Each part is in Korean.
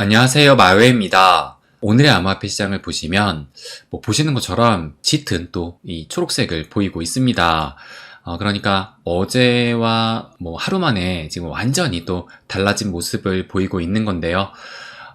안녕하세요. 마웨입니다. 오늘의 암호화폐 시장을 보시면 뭐 보시는 것처럼 짙은 또 이 초록색을 보이고 있습니다. 어, 그러니까 어제와 뭐 하루 만에 지금 완전히 또 달라진 모습을 보이고 있는 건데요.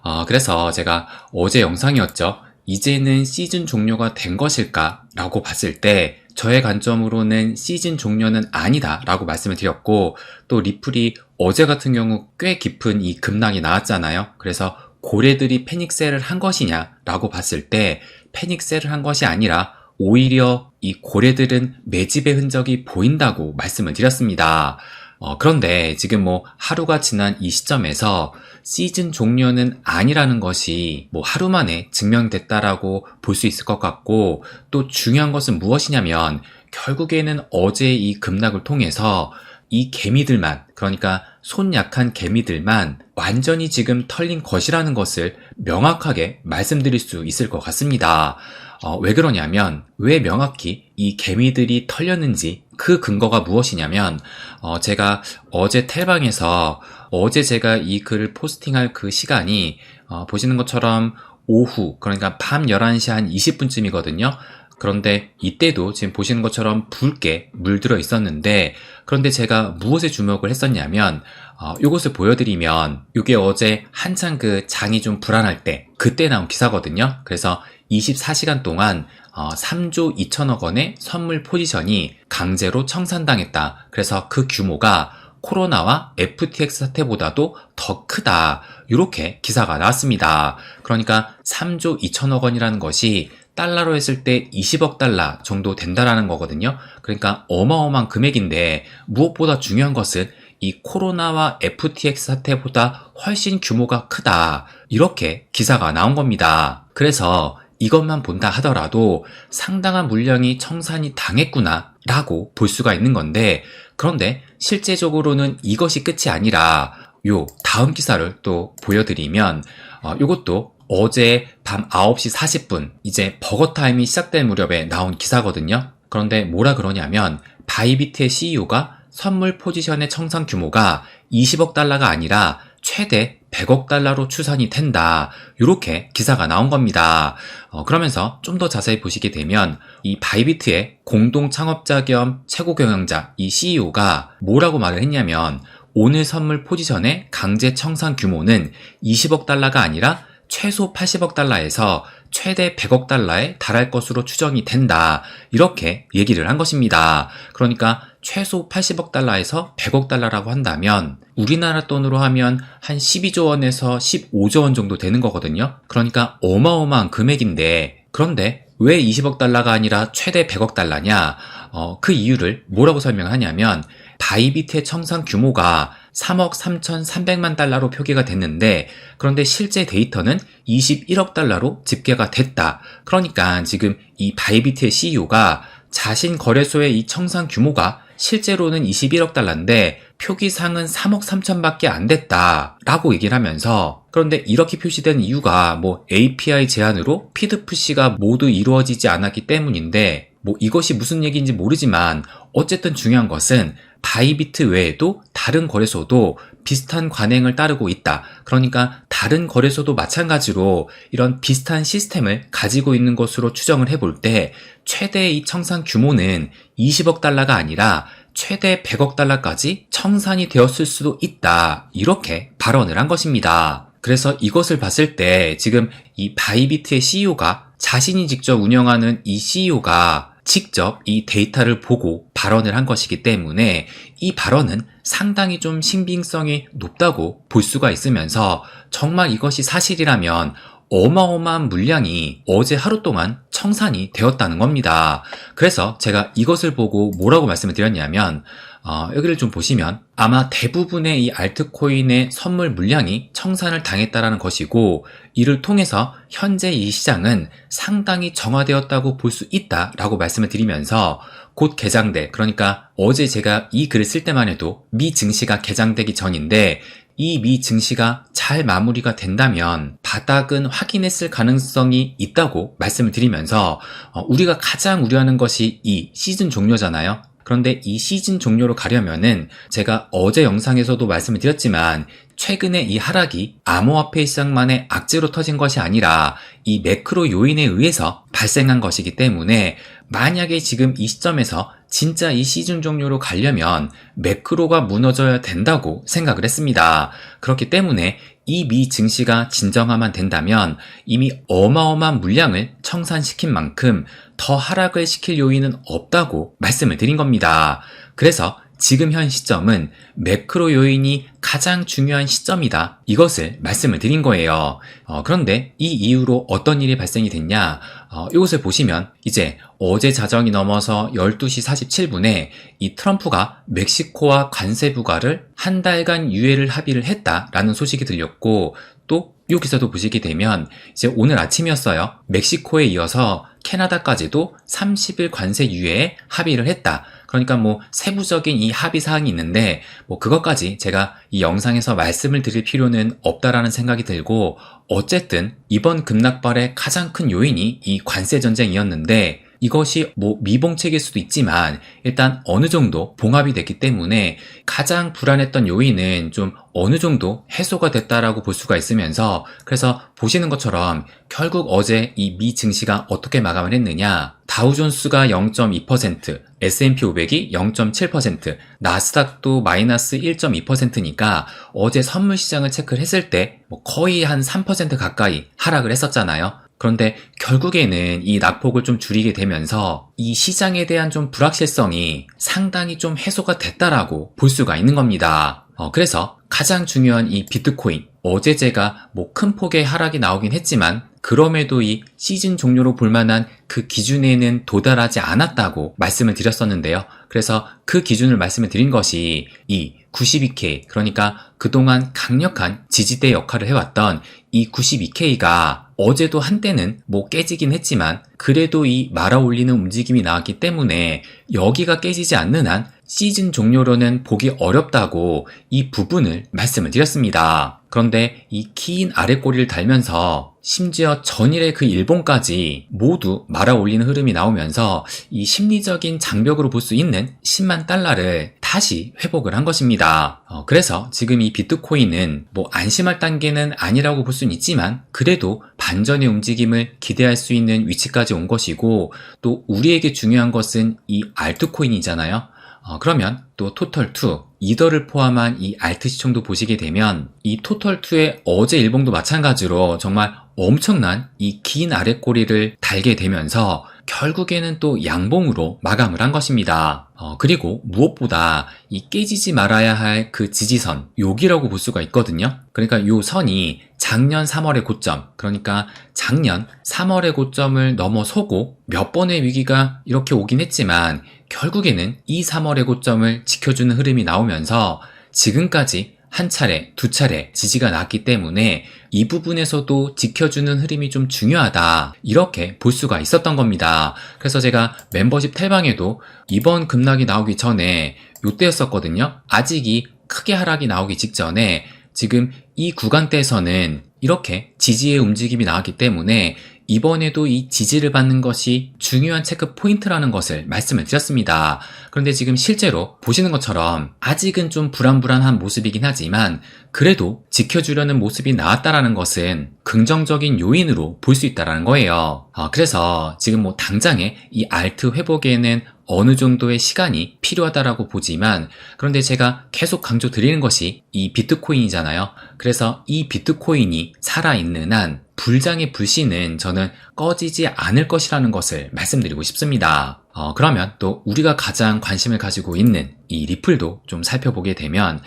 어, 그래서 제가 어제 영상이었죠. 이제는 시즌 종료가 된 것일까? 라고 봤을 때 저의 관점으로는 시즌 종료는 아니다 라고 말씀을 드렸고 또 리플이 어제 같은 경우 꽤 깊은 이 급락이 나왔잖아요. 그래서 고래들이 패닉셀을 한 것이냐 라고 봤을 때 패닉셀을 한 것이 아니라 오히려 이 고래들은 매집의 흔적이 보인다고 말씀을 드렸습니다. 어, 그런데 지금 뭐 하루가 지난 이 시점에서 시즌 종료는 아니라는 것이 뭐 하루 만에 증명됐다라고 볼 수 있을 것 같고 또 중요한 것은 무엇이냐면 결국에는 어제 이 급락을 통해서 이 개미들만 그러니까 손 약한 개미들만 완전히 지금 털린 것이라는 것을 명확하게 말씀드릴 수 있을 것 같습니다. 어, 왜 그러냐면 왜 명확히 이 개미들이 털렸는지 그 근거가 무엇이냐면 어, 제가 어제 텔방에서 어제 제가 이 글을 포스팅할 그 시간이 어, 보시는 것처럼 오후 그러니까 밤 11시 한 20분쯤이거든요. 그런데 이때도 지금 보시는 것처럼 붉게 물들어 있었는데 그런데 제가 무엇에 주목을 했었냐면 어, 이것을 보여드리면 이게 어제 한창 그 장이 좀 불안할 때 그때 나온 기사거든요. 그래서 24시간 동안 어, 3조 2천억 원의 선물 포지션이 강제로 청산당했다. 그래서 그 규모가 코로나와 FTX 사태보다도 더 크다. 이렇게 기사가 나왔습니다. 그러니까 3조 2천억 원이라는 것이 달러로 했을 때 20억 달러 정도 된다라는 거거든요. 그러니까 어마어마한 금액인데 무엇보다 중요한 것은 이 코로나와 FTX 사태보다 훨씬 규모가 크다. 이렇게 기사가 나온 겁니다. 그래서 이것만 본다 하더라도 상당한 물량이 청산이 당했구나 라고 볼 수가 있는 건데 그런데 실제적으로는 이것이 끝이 아니라 요 다음 기사를 또 보여드리면 어, 요것도 어제 밤 9시 40분 이제 버거타임이 시작될 무렵에 나온 기사거든요. 그런데 뭐라 그러냐면 바이비트의 CEO가 선물 포지션의 청산 규모가 20억 달러가 아니라 최대 100억 달러로 추산이 된다. 이렇게 기사가 나온 겁니다. 어, 그러면서 좀 더 자세히 보시게 되면 이 바이비트의 공동 창업자 겸 최고 경영자 이 CEO가 뭐라고 말을 했냐면 오늘 선물 포지션의 강제 청산 규모는 20억 달러가 아니라 최소 80억 달러에서 최대 100억 달러에 달할 것으로 추정이 된다. 이렇게 얘기를 한 것입니다. 그러니까 최소 80억 달러에서 100억 달러라고 한다면 우리나라 돈으로 하면 한 12조 원에서 15조 원 정도 되는 거거든요. 그러니까 어마어마한 금액인데 그런데 왜 20억 달러가 아니라 최대 100억 달러냐? 어, 그 이유를 뭐라고 설명하냐면 바이비트의 청산 규모가 3억 3,300만 달러로 표기가 됐는데 그런데 실제 데이터는 21억 달러로 집계가 됐다. 그러니까 지금 이 바이비트의 CEO가 자신 거래소의 이 청산 규모가 실제로는 21억 달러인데 표기상은 3억 3천밖에 안 됐다 라고 얘기를 하면서 그런데 이렇게 표시된 이유가 뭐 API 제한으로 피드 푸시가 모두 이루어지지 않았기 때문인데 뭐 이것이 무슨 얘기인지 모르지만 어쨌든 중요한 것은 바이비트 외에도 다른 거래소도 비슷한 관행을 따르고 있다. 그러니까 다른 거래소도 마찬가지로 이런 비슷한 시스템을 가지고 있는 것으로 추정을 해볼 때 최대 이 청산 규모는 20억 달러가 아니라 최대 100억 달러까지 청산이 되었을 수도 있다. 이렇게 발언을 한 것입니다. 그래서 이것을 봤을 때 지금 이 바이비트의 CEO가 자신이 직접 운영하는 이 CEO가 직접 이 데이터를 보고 발언을 한 것이기 때문에 이 발언은 상당히 좀 신빙성이 높다고 볼 수가 있으면서 정말 이것이 사실이라면 어마어마한 물량이 어제 하루 동안 청산이 되었다는 겁니다. 그래서 제가 이것을 보고 뭐라고 말씀을 드렸냐면 어, 여기를 좀 보시면 아마 대부분의 이 알트코인의 선물 물량이 청산을 당했다라는 것이고 이를 통해서 현재 이 시장은 상당히 정화되었다고 볼 수 있다라고 말씀을 드리면서 곧 개장돼 그러니까 어제 제가 이 글을 쓸 때만 해도 미 증시가 개장되기 전인데 이미 증시가 잘 마무리가 된다면 바닥은 확인했을 가능성이 있다고 말씀을 드리면서 어, 우리가 가장 우려하는 것이 이 시즌 종료잖아요. 그런데 이 시즌 종료로 가려면은 제가 어제 영상에서도 말씀을 드렸지만 최근에 이 하락이 암호화폐 시장만의 악재로 터진 것이 아니라 이 매크로 요인에 의해서 발생한 것이기 때문에 만약에 지금 이 시점에서 진짜 이 시즌 종료로 가려면 매크로가 무너져야 된다고 생각을 했습니다. 그렇기 때문에 이 미 증시가 진정화만 된다면 이미 어마어마한 물량을 청산시킨 만큼 더 하락을 시킬 요인은 없다고 말씀을 드린 겁니다. 그래서 지금 현 시점은 매크로 요인이 가장 중요한 시점이다. 이것을 말씀을 드린 거예요. 어, 그런데 이 이후로 어떤 일이 발생이 됐냐? 어, 이것을 보시면 이제 어제 자정이 넘어서 12시 47분에 이 트럼프가 멕시코와 관세 부과를 한 달간 유예를 합의를 했다라는 소식이 들렸고 또 이 기사도 보시게 되면 이제 오늘 아침이었어요. 멕시코에 이어서 캐나다까지도 30일 관세 유예에 합의를 했다. 그러니까 뭐 세부적인 이 합의 사항이 있는데 뭐 그것까지 제가 이 영상에서 말씀을 드릴 필요는 없다라는 생각이 들고 어쨌든 이번 급락발의 가장 큰 요인이 이 관세 전쟁이었는데 이것이 뭐 미봉책일 수도 있지만 일단 어느 정도 봉합이 됐기 때문에 가장 불안했던 요인은 좀 어느 정도 해소가 됐다라고 볼 수가 있으면서 그래서 보시는 것처럼 결국 어제 이 미 증시가 어떻게 마감을 했느냐 다우존스가 0.2%, S&P 500이 0.7%, 나스닥도 마이너스 1.2%니까 어제 선물 시장을 체크를 했을 때 뭐 거의 한 3% 가까이 하락을 했었잖아요. 그런데 결국에는 이 낙폭을 좀 줄이게 되면서 이 시장에 대한 좀 불확실성이 상당히 좀 해소가 됐다라고 볼 수가 있는 겁니다. 어, 그래서 가장 중요한 이 비트코인. 어제 제가 뭐 큰 폭의 하락이 나오긴 했지만 그럼에도 이 시즌 종료로 볼 만한 그 기준에는 도달하지 않았다고 말씀을 드렸었는데요. 그래서 그 기준을 말씀을 드린 것이 이 92K, 그러니까 그동안 강력한 지지대 역할을 해왔던 이 92K가 어제도 한때는 뭐 깨지긴 했지만 그래도 이 말아 올리는 움직임이 나왔기 때문에 여기가 깨지지 않는 한 시즌 종료로는 보기 어렵다고 이 부분을 말씀을 드렸습니다. 그런데 이 긴 아래 꼬리를 달면서 심지어 전일의 그 일본까지 모두 말아 올리는 흐름이 나오면서 이 심리적인 장벽으로 볼 수 있는 10만 달러를 다시 회복을 한 것입니다. 어, 그래서 지금 이 비트코인은 뭐 안심할 단계는 아니라고 볼 수는 있지만 그래도 반전의 움직임을 기대할 수 있는 위치까지 온 것이고 또 우리에게 중요한 것은 이 알트코인이잖아요. 어, 그러면 또 토털2, 이더를 포함한 이 알트 시총도 보시게 되면 이 토털2의 어제 일봉도 마찬가지로 정말 엄청난 이 긴 아랫꼬리를 달게 되면서 결국에는 또 양봉으로 마감을 한 것입니다. 어, 그리고 무엇보다 이 깨지지 말아야 할 그 지지선, 여기라고 볼 수가 있거든요. 그러니까 요 선이 작년 3월의 고점, 그러니까 작년 3월의 고점을 넘어서고 몇 번의 위기가 이렇게 오긴 했지만 결국에는 이 3월의 고점을 지켜주는 흐름이 나오면서 지금까지 한 차례, 두 차례 지지가 났기 때문에 이 부분에서도 지켜주는 흐름이 좀 중요하다. 이렇게 볼 수가 있었던 겁니다. 그래서 제가 멤버십 탈방에도 이번 급락이 나오기 전에 요때였었거든요. 아직이 크게 하락이 나오기 직전에 지금 이 구간대에서는 이렇게 지지의 움직임이 나왔기 때문에 이번에도 이 지지를 받는 것이 중요한 체크 포인트라는 것을 말씀을 드렸습니다. 그런데 지금 실제로 보시는 것처럼 아직은 좀 불안불안한 모습이긴 하지만 그래도 지켜주려는 모습이 나왔다라는 것은 긍정적인 요인으로 볼 수 있다라는 거예요. 어, 그래서 지금 뭐 당장에 이 알트 회복에는 어느 정도의 시간이 필요하다라고 보지만 그런데 제가 계속 강조 드리는 것이 이 비트코인이잖아요. 그래서 이 비트코인이 살아있는 한 불장의 불씨는 저는 꺼지지 않을 것이라는 것을 말씀드리고 싶습니다. 어, 그러면 또 우리가 가장 관심을 가지고 있는 이 리플도 좀 살펴보게 되면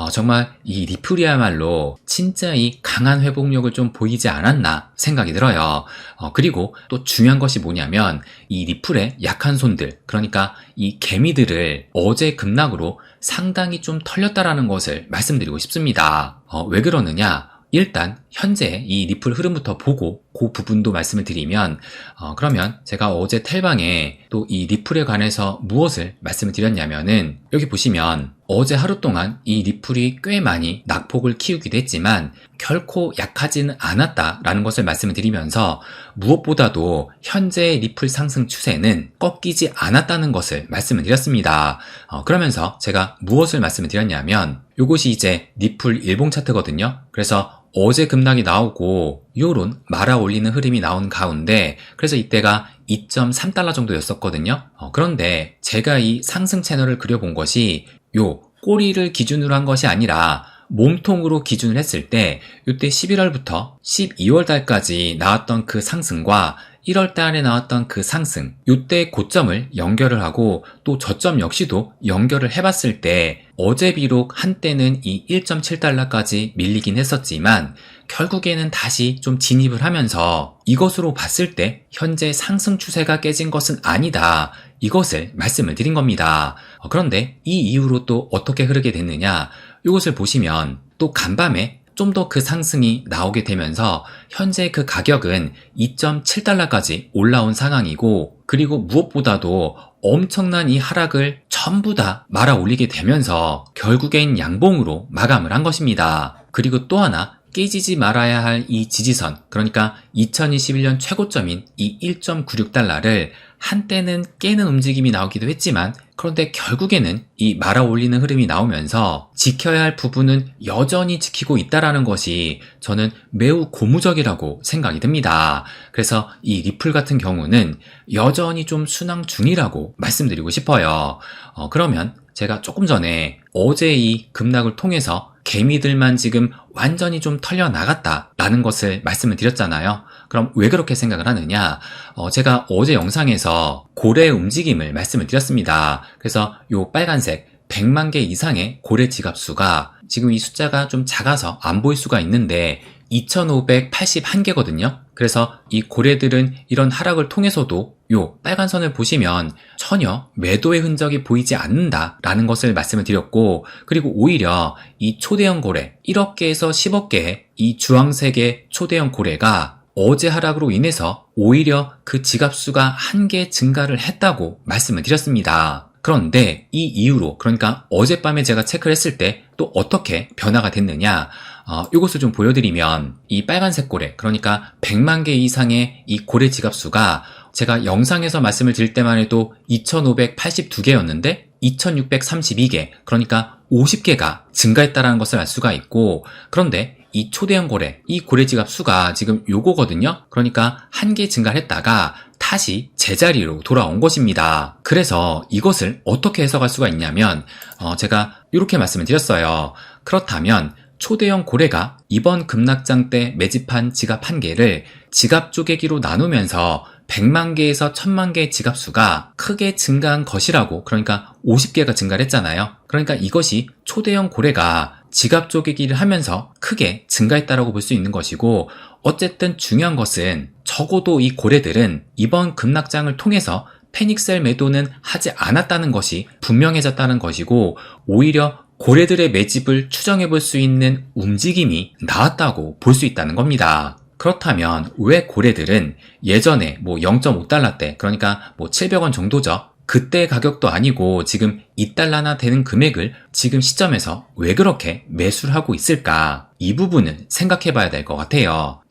어, 정말 이 리플이야말로 진짜 이 강한 회복력을 좀 보이지 않았나 생각이 들어요. 어, 그리고 또 중요한 것이 뭐냐면 이 리플의 약한 손들, 그러니까 이 개미들을 어제 급락으로 상당히 좀 털렸다라는 것을 말씀드리고 싶습니다. 어, 왜 그러느냐? 일단 현재 이 리플 흐름부터 보고 그 부분도 말씀을 드리면 어, 그러면 제가 어제 텔방에 또 이 리플에 관해서 무엇을 말씀을 드렸냐면은 여기 보시면 어제 하루 동안 이 리플이 꽤 많이 낙폭을 키우기도 했지만 결코 약하지는 않았다라는 것을 말씀을 드리면서 무엇보다도 현재의 리플 상승 추세는 꺾이지 않았다는 것을 말씀을 드렸습니다. 어, 그러면서 제가 무엇을 말씀을 드렸냐면 이것이 이제 리플 일봉 차트거든요. 그래서 어제 급락이 나오고 요런 말아 올리는 흐름이 나온 가운데 그래서 이때가 2.3달러 정도였었거든요. 어, 그런데 제가 이 상승 채널을 그려본 것이 요 꼬리를 기준으로 한 것이 아니라 몸통으로 기준을 했을 때 이때 11월부터 12월 달까지 나왔던 그 상승과 1월 달에 나왔던 그 상승, 이때 고점을 연결을 하고 또 저점 역시도 연결을 해봤을 때 어제 비록 한때는 이 1.7달러까지 밀리긴 했었지만 결국에는 다시 좀 진입을 하면서 이것으로 봤을 때 현재 상승 추세가 깨진 것은 아니다. 이것을 말씀을 드린 겁니다. 어, 그런데 이 이후로 또 어떻게 흐르게 됐느냐? 이것을 보시면 또 간밤에 좀 더 그 상승이 나오게 되면서 현재 그 가격은 2.7달러까지 올라온 상황이고 그리고 무엇보다도 엄청난 이 하락을 전부 다 말아 올리게 되면서 결국엔 양봉으로 마감을 한 것입니다. 그리고 또 하나 깨지지 말아야 할 이 지지선, 그러니까 2021년 최고점인 이 1.96달러를 한때는 깨는 움직임이 나오기도 했지만 그런데 결국에는 이 말아 올리는 흐름이 나오면서 지켜야 할 부분은 여전히 지키고 있다라는 것이 저는 매우 고무적이라고 생각이 듭니다. 그래서 이 리플 같은 경우는 여전히 좀 순항 중이라고 말씀드리고 싶어요. 어, 그러면 제가 조금 전에 어제 이 급락을 통해서 개미들만 지금 완전히 좀 털려 나갔다라는 것을 말씀을 드렸잖아요. 그럼 왜 그렇게 생각을 하느냐? 어, 제가 어제 영상에서 고래의 움직임을 말씀을 드렸습니다. 그래서 요 빨간색 100만 개 이상의 고래 지갑 수가 지금 이 숫자가 좀 작아서 안 보일 수가 있는데 2581개거든요. 그래서 이 고래들은 이런 하락을 통해서도 요 빨간 선을 보시면 전혀 매도의 흔적이 보이지 않는다라는 것을 말씀을 드렸고 그리고 오히려 이 초대형 고래 1억 개에서 10억 개의 이 주황색의 초대형 고래가 어제 하락으로 인해서 오히려 그 지갑수가 한 개 증가를 했다고 말씀을 드렸습니다. 그런데 이 이후로 그러니까 어젯밤에 제가 체크를 했을 때 또 어떻게 변화가 됐느냐 어, 이것을 좀 보여드리면 이 빨간색 고래 그러니까 100만 개 이상의 이 고래 지갑수가 제가 영상에서 말씀을 드릴 때만 해도 2582개였는데 2632개 그러니까 50개가 증가했다라는 것을 알 수가 있고 그런데 이 초대형 고래, 이 고래 지갑 수가 지금 요거거든요. 그러니까 한 개 증가했다가 다시 제자리로 돌아온 것입니다. 그래서 이것을 어떻게 해석할 수가 있냐면 어, 제가 이렇게 말씀을 드렸어요. 그렇다면 초대형 고래가 이번 급락장 때 매집한 지갑 한 개를 지갑 쪼개기로 나누면서 100만 개에서 1000만 개의 지갑 수가 크게 증가한 것이라고 그러니까 50개가 증가를 했잖아요. 그러니까 이것이 초대형 고래가 지갑 쪼개기를 하면서 크게 증가했다라고 볼 수 있는 것이고 어쨌든 중요한 것은 적어도 이 고래들은 이번 급락장을 통해서 패닉셀 매도는 하지 않았다는 것이 분명해졌다는 것이고 오히려 고래들의 매집을 추정해 볼 수 있는 움직임이 나왔다고 볼 수 있다는 겁니다. 그렇다면 왜 고래들은 예전에 뭐 0.5달러 때 그러니까 뭐 700원 정도죠. 그때 가격도 아니고 지금 2달러나 되는 금액을 지금 시점에서 왜 그렇게 매수를 하고 있을까? 이 부분은 생각해 봐야 될 것 같아요.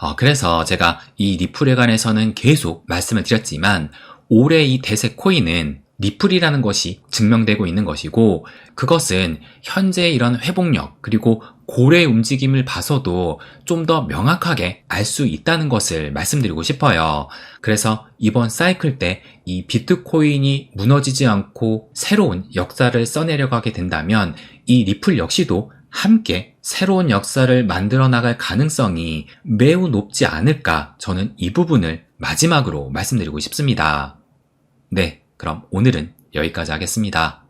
어, 그래서 제가 이 리플에 관해서는 계속 말씀을 드렸지만 올해 이 대세 코인은 리플이라는 것이 증명되고 있는 것이고 그것은 현재 이런 회복력 그리고 고래 움직임을 봐서도 좀 더 명확하게 알 수 있다는 것을 말씀드리고 싶어요. 그래서 이번 사이클 때 이 비트코인이 무너지지 않고 새로운 역사를 써내려가게 된다면 이 리플 역시도 함께 새로운 역사를 만들어 나갈 가능성이 매우 높지 않을까 저는 이 부분을 마지막으로 말씀드리고 싶습니다. 네, 그럼 오늘은 여기까지 하겠습니다.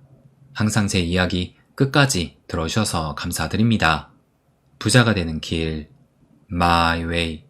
항상 제 이야기 끝까지 들어주셔서 감사드립니다. 부자가 되는 길, my way.